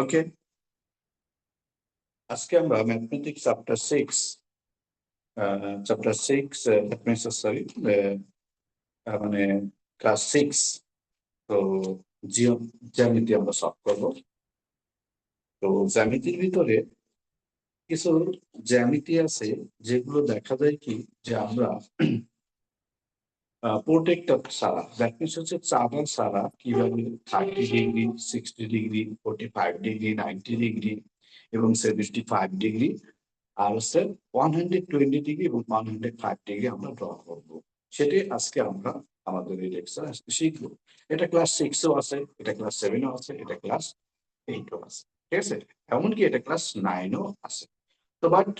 ওকে আজকে আমরা mathematics chapter six chapter six sorry মানে ক্লাস সিক্স তো জিও জ্যামিতি আমরা সলভ করব। তো জ্যামিতির ভিতরে কিছু জ্যামিতি আছে, যেগুলো দেখা যায় কি, যে আমরা প্রোটেক্টর ছাড়া। দ্যাট মিনস হচ্ছে চাঁদা ছাড়া কীভাবে thirty degree sixty degree forty five degree ninety degree এবং সেভেন্টি ফাইভ ডিগ্রি আর হচ্ছে ওয়ান হান্ড্রেড টোয়েন্টি ডিগ্রি এবং ওয়ান হান্ড্রেড ফাইভ ডিগ্রি আমরা ড্র করব। সেটাই আজকে আমরা আমাদের এই লেকচার আজকে শিখব। এটা ক্লাস সিক্সও আছে, এটা ক্লাস সেভেনও আছে, এটা ক্লাস এইটও আছে। ঠিক আছে? এমনকি এটা ক্লাস নাইনও আছে। তো বাট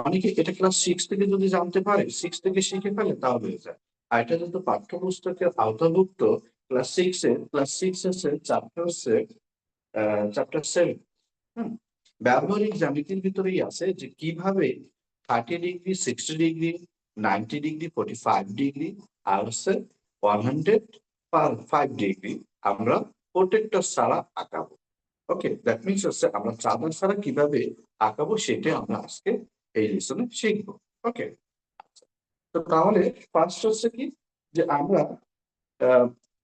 অনেকে এটা ক্লাস সিক্স থেকে যদি জানতে পারে সিক্স থেকে শিখে ফেলে তাও হয়ে যায়। আর এটা যেহেতু পাঠ্যপুস্তকের আওতাভুক্ত ক্লাস সিক্স এ ক্লাস সিক্স এসে চ্যাপ্টার চ্যাপ্টার সেভেন ব্যবহারিক জ্যামিতির ভিতরেই আছে যে কীভাবে thirty degree sixty degree ninety degree forty five degree আর হচ্ছে ওয়ান হান্ড্রেড ফাইভ ডিগ্রি আমরা প্রোটেক্টর ছাড়া আঁকাবো। ওকে দ্যাট মিনস হচ্ছে আমরা চাঁদা ছাড়া কীভাবে আঁকাবো সেটা আমরা আজকে এই লেসনে শিখব। ওকে তো তাহলে ফার্স্ট হচ্ছে কি যে আমরা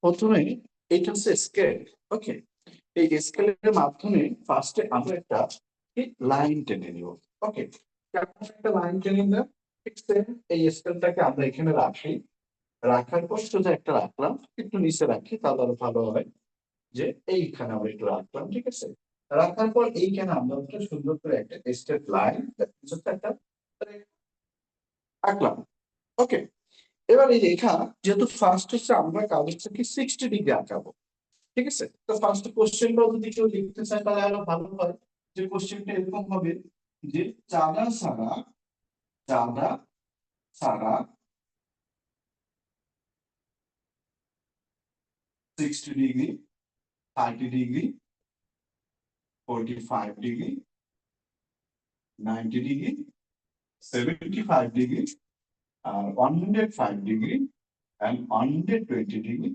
প্রথমে এটা হচ্ছে স্কেল ওকে এই স্কেলের মাধ্যমে ফার্স্টে আমরা একটা লাইন টেনে নিব। ওকে একটা লাইন টেনে নিলাম? ঠিক এই স্কেলটাকে আমরা এখানে রাখি। রাখার পর সোজা একটা রাখলাম, একটু নিচে রাখি, তাহলে আরও ভালো হয়। যে এইখানে আমরা একটু রাখলাম, ঠিক আছে? রাখার পর এইখানে আমরা একটা সুন্দর করে একটা স্টেপ লাইন একটা আঁকলাম। ওকে এবার এই রেখা, যেহেতু ফার্স্ট হচ্ছে আমরা কাজ হচ্ছে কি সিক্সটি ডিগ্রি আঁকাবো, ঠিক আছে? তো ফার্স্ট কোশ্চেনটাও যদি কেউ লিখতে চায়, তাহলে আরও ভালো হয় যে কোশ্চেনটা এরকম হবে যে চাঁদা সারা চাঁদা ছাড়া sixty degree thirty degree forty five degree ninety degree seventy five degree R one hundred five degree and one hundred twenty degree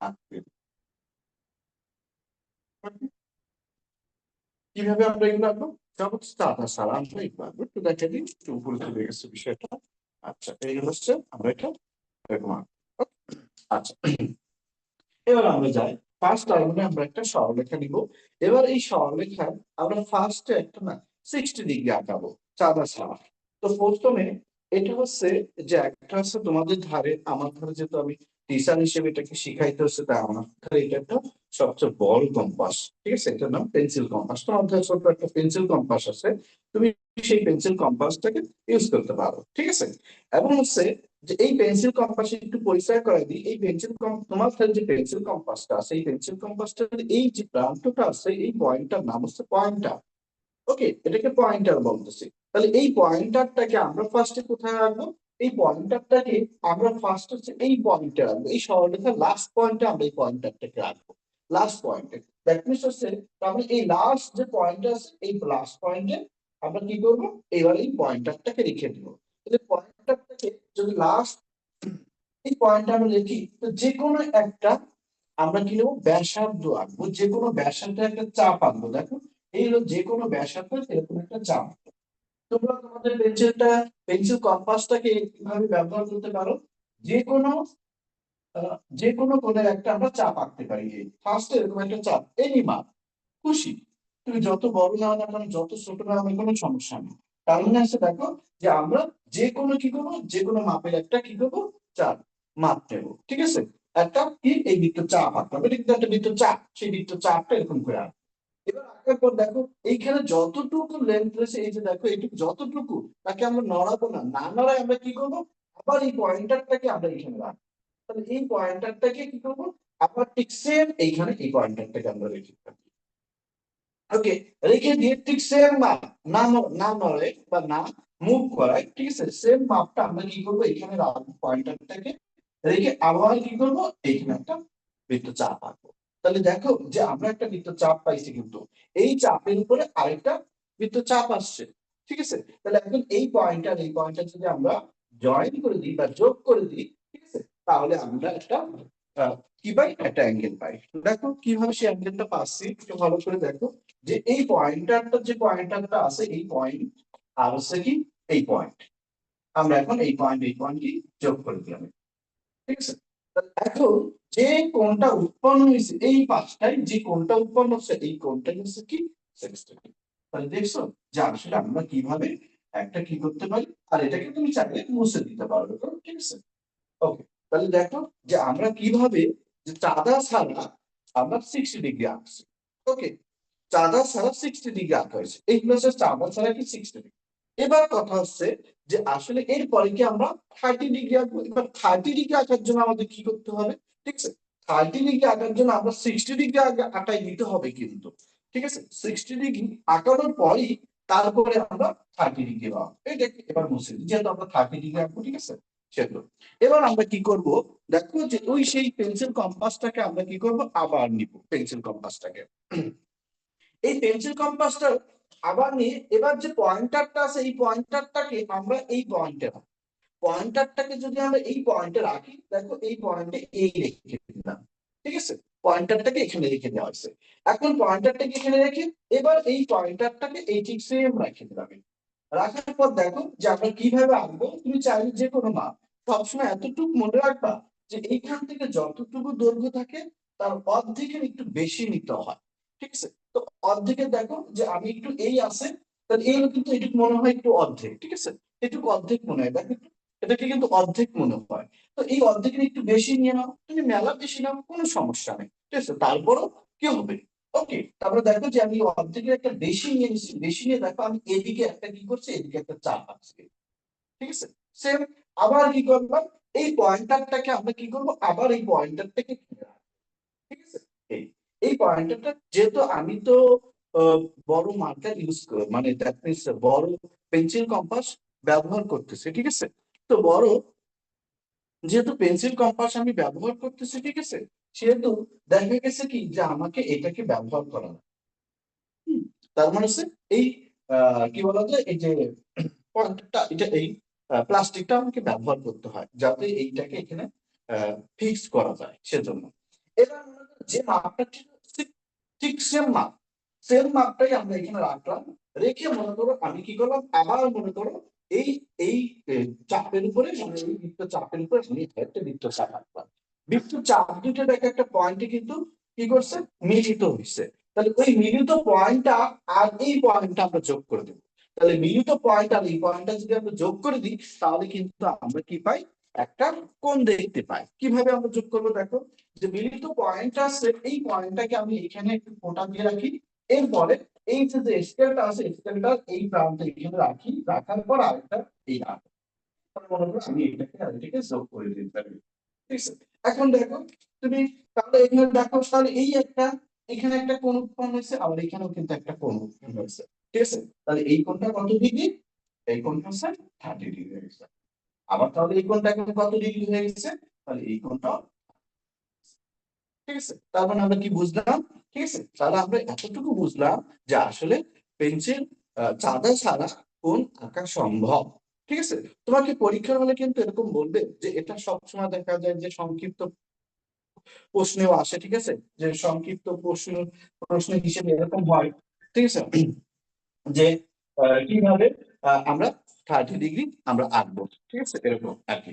আঁকতে কীভাবে আমরা এগুলো আঁকবো? যেমন চাঁদা সারা আমরা এগুলো আঁকবো একটু দেখে দিই একটু উপরে চলে গেছে বিষয়টা। আচ্ছা এই হচ্ছে আমরা এটা এরকম আচ্ছা। এবার আমরা যাই ফার্স্ট লাইনে আমরা একটা সরলরেখা নিব। এবার এই সরলরেখা আমরা ফার্স্টে একটা না সিক্সটি ডিগ্রি আঁকাবো, চাঁদা ছাড়া। তো প্রথমে এটা হচ্ছে যে একটা হচ্ছে তোমাদের ধারে, আমার ধারে যেহেতু আমি টিচার হিসেবে এটাকে শিখাইতে হচ্ছে, তা আমার এটা একটা সবচেয়ে বড় কম্পাস ঠিক আছে? এটার নাম পেন্সিল কম্পাস তোমার ধারে ছোট একটা পেন্সিল কম্পাস আছে। তুমি সেই পেন্সিল কম্পাসটাকে ইউজ করতে পারো, ঠিক আছে? এবং হচ্ছে যে এই পেন্সিল কম্পাস একটু পরিচয় করাই দিই। এই পেন্সিল তোমার ধারে যে পেন্সিল কম্পাসটা আছে, এই পেন্সিল কম্পাসটার এই যে প্রান্তটা আছে, এই পয়েন্টটার নাম হচ্ছে পয়েন্টার ওকে এটাকে পয়েন্টার বলতেছি। তাহলে এই পয়েন্টারটাকে আমরা ফার্স্টে কোথায় রাখব? এই পয়েন্টারটাকে আমরা ফার্স্ট হচ্ছে এই পয়েন্টে রাখব এই সরলরেখার লাস্ট পয়েন্টে আমরা এই পয়েন্টারটাকে রাখব লাস্ট পয়েন্টে দ্যাট মিনস হচ্ছে তাহলে এই লাস্ট যে পয়েন্ট আছে, এই লাস্ট পয়েন্টে আমরা কি করব? এবার এই পয়েন্টারটাকে রেখে দিব। তাহলে পয়েন্টারটাকে যদি লাস্ট এই পয়েন্ট আমরা লিখি, তো যে কোনো একটা আমরা কি নেব? ব্যাসার্ধ আঁকবো যে কোনো ব্যাসার্ধ একটা চাপ আঁকবো দেখো, এই হলো যে কোনো ব্যাসার্ধ এরকম একটা চাপ। তোমরা তোমাদের পেন্সিলটা, পেন্সিল কম্পাসটাকে কীভাবে ব্যবহার করতে পারো যে কোনো যে কোনো কোণের একটা আমরা চাপ আঁকতে পারি। এই ফার্স্ট এরকম একটা চাপ এনি মাপ খুশি। তুমি যত বড় নাও না কেন যত ছোট নাও না কোনো সমস্যা নেই। তার মানে দেখো যে আমরা যে কোনো কি করব যে কোনো মাপের একটা কি করব, চাপ, মাপ নেব ঠিক আছে? একটা কি? এই বৃত্ত চাপ আঁকতে হবে। এটা একটা বৃত্ত চাপ। সেই বৃত্ত চাপটা এরকম করে আঁকবে। এবার আঁকার পর দেখো, এইখানে যতটুকু লেন্থ রয়েছে, এই যে দেখো, এইটুকু যতটুকু, তাকে আমরা নড়াবো না। না নড়াই আমরা কি করব? আবার এই পয়েন্টারটাকে আমরা এখানে রাখব। তাহলে এই পয়েন্টারটাকে কি করব? আবার ঠিক সেম এইখানে এই পয়েন্টারটাকে আমরা রেখে থাকি ওকে রেখে দিয়ে ঠিক সেম মাপ না না নড়ে বা না মুভ করায়, ঠিক আছে? সেম মাপটা আমরা কি করব? এখানে রাখব পয়েন্টারটাকে রেখে আবার কি করব? এইখানে একটা বৃত্ত চাপ আঁকবো তাহলে দেখো যে আমরা একটা বৃত্ত চাপ পাইছি কিন্তু। এই চাপের উপরে আরেকটা বৃত্ত চাপ আসছে, ঠিক আছে? তাহলে এখন এই পয়েন্ট এই পয়েন্টটা যদি আমরা জয়েন করে দিই বা যোগ করে দিই, ঠিক আছে? তাহলে আমরা একটা কি পাই? একটা অ্যাঙ্গেল পাই। দেখো কীভাবে সেই অ্যাঙ্গেলটা পাচ্ছি, একটু ভালো করে দেখো যে এই পয়েন্টারটা যে পয়েন্টারটা আছে, এই পয়েন্ট আর হচ্ছে কি? এই পয়েন্ট আমরা এখন এই পয়েন্ট এই পয়েন্ট কি যোগ করে দিলাম। ঠিক আছে? এখন যে কোণটা উৎপন্ন হয়েছে, এই পাঁচটায় যে কোণটা উৎপন্ন হচ্ছে, এই কোণটাই হচ্ছে কি? তাহলে দেখছ, যে আসলে আমরা কীভাবে একটা কি করতে পারি? আর এটাকে তুমি চাইলে মুছে দিতে পারবে ঠিক আছে? ওকে তাহলে দেখো, যে আমরা কীভাবে, যে চাঁদা ছাড়া আমরা সিক্সটি ডিগ্রি আঁকছি ওকে চাঁদা ছাড়া সিক্সটি ডিগ্রি আঁকা হয়েছে। এইগুলো হচ্ছে চাঁদা ছাড়া কি সিক্সটি ডিগ্রি এবার কথা হচ্ছে যে আসলে এরপরে কি আমরা থার্টি ডিগ্রি আঁকবো? এবার থার্টি ডিগ্রি আঁকার জন্য আমাদের কি করতে হবে? ঠিক আছে? থার্টি ডিগ্রি আঁকার জন্য আমরা সিক্সটি ডিগ্রি আঁকাই দিতে হবে কিন্তু। ঠিক আছে? সিক্সটি ডিগ্রি আঁকানোর পরই তারপরে আমরা থার্টি ডিগ্রি পাবো এটা এবার মুছে যেহেতু আমরা থার্টি ডিগ্রি আঁকবো, ঠিক আছে? সেগুলো এবার আমরা কি করব? দেখো যে ওই সেই পেন্সিল কম্পাসটাকে আমরা কি করব? আবার নিব পেন্সিল কম্পাসটাকে এই পেন্সিল কম্পাসটা আবার নিয়ে, এবার যে পয়েন্টারটা আছে, এই পয়েন্টারটাকে আমরা এই পয়েন্টে রাখি। পয়েন্টারটাকে যদি আমরা এই পয়েন্টে রাখি, দেখো এই পয়েন্টে এই রেখে দিলাম। ঠিক আছে? পয়েন্টারটাকে এখানে রেখে দেওয়া হয়েছে। এখন পয়েন্টারটাকে এখানে রেখে, এবার এই পয়েন্টারটাকে এই ঠিক সেম রেখে দিলাম। রাখার পর দেখো যে আমরা কীভাবে আঁকবো তুমি চাইলে যে কোনো মাপ। সবসময় এতটুকু মনে রাখবা যে এইখান থেকে যতটুকু দৈর্ঘ্য থাকে, তার অর্ধেকের একটু বেশি নিতে হয়। ঠিক আছে? তো অর্ধেকে দেখো যে আমি একটু এই আছে, তাহলে এই কিন্তু এটুকু মনে হয় একটু অর্ধেক, ঠিক আছে? এটুকু অর্ধেক মনে হয়, দেখো এটাকে কিন্তু অর্ধেক মনে হয়। তো এই অর্ধেকের একটু বেশি নিয়ে নাও, তুমি মেলা বেশি নাও, কোনো সমস্যা নেই, ঠিক আছে? তারপরও কি হবে? ওকে তারপরে দেখো যে আমি অর্ধেকের একটা বেশি নিয়ে নিচ্ছি বেশি নিয়ে দেখো আমি এদিকে একটা কি করছি, এদিকে একটা চাপ আসছে ঠিক আছে? সেম আবার কি করব? এই পয়েন্টারটাকে আমরা কি করব? আবার এই পয়েন্টারটাকে ঠিক আছে? এই এই পয়েন্টারটা যেহেতু আমি তো বড় মার্কার ইউজ করি মানে দ্যাট মিনস বড় পেন্সিল কম্পাস ব্যবহার করতেছি, ঠিক আছে? তো বড় যেহেতু পেন্সিল কম্পাস আমি ব্যবহার করতেছি, ঠিক আছে? সেহেতু দেখা গেছে কি যে আমাকে এটাকে ব্যবহার করা তার মানে হচ্ছে এই কি বলা যায়? এই যে পয়েন্টটা, এটা এই প্লাস্টিকটা আমাকে ব্যবহার করতে হয়, যাতে এইটাকে এখানে ফিক্স করা যায় সেজন্য। এবার যে মাপটা ঠিক ঠিক- সেম মাপ সেম মাপটাই আমরা এখানে রাখলাম। রেখে মনে করো আমি কি করলাম? আবার মনে করো এই এই চাপের উপরে মানে এই বৃত্ত চাপের উপরে আমি একটা বৃত্ত চাপ রাখলাম বৃত্ত চাপ দুটো দেখা, একটা পয়েন্টে কিন্তু কি করছে? মিলিত হয়েছে তাহলে ওই মিলিত পয়েন্টটা আর এই পয়েন্টটা আমরা যোগ করে দেবো। তাহলে মিলিত পয়েন্ট আর এই পয়েন্টটা যদি আমরা যোগ করে দিই, তাহলে কিন্তু আমরা কি পাই? একটা কোণ দেখতে পাই। কীভাবে আমরা যোগ করব দেখো? যে মিলিত পয়েন্ট আছে, এই পয়েন্টটাকে আমি এখানে একটু ফোঁটা দিয়ে রাখি। এরপরে এই যে স্কেলটা আছে স্কেলটা এই প্রান্তে এখানে রাখি। রাখার পর আরেকটা এই রাখি করো আমি এটাকে আর যোগ করে দিতে পারি। ঠিক আছে? এখন দেখো, তুমি তাহলে এখানে দেখো, তাহলে এই একটা, এখানে একটা হয়েছে, আবার কিন্তু একটা হয়েছে। ঠিক আছে? তাহলে এই কত ডিগ্রি? এই কোণটা হচ্ছে থার্টি ডিগ্রি আবার তাহলে এই কোণটা এখন কত ডিগ্রি হয়ে গেছে? তাহলে এই কোণটা ঠিক আছে? তার মানে আমরা কি বুঝলাম? ঠিক আছে? তাহলে আমরা এতটুকু বুঝলাম যে আসলে পেন্সিল চাঁদা ছাড়া কোন আঁকা সম্ভব। ঠিক আছে? তোমাকে পরীক্ষার হলে কিন্তু এরকম বলবে যে এটা সবসময় দেখা যায় যে সংক্ষিপ্ত প্রশ্নেও আসে, ঠিক আছে? যে সংক্ষিপ্ত প্রশ্ন প্রশ্ন হিসেবে এরকম হয়। ঠিক আছে? যে কীভাবে আমরা থার্টি ডিগ্রি আমরা আঁকবো। ঠিক আছে? এরকম আর কি।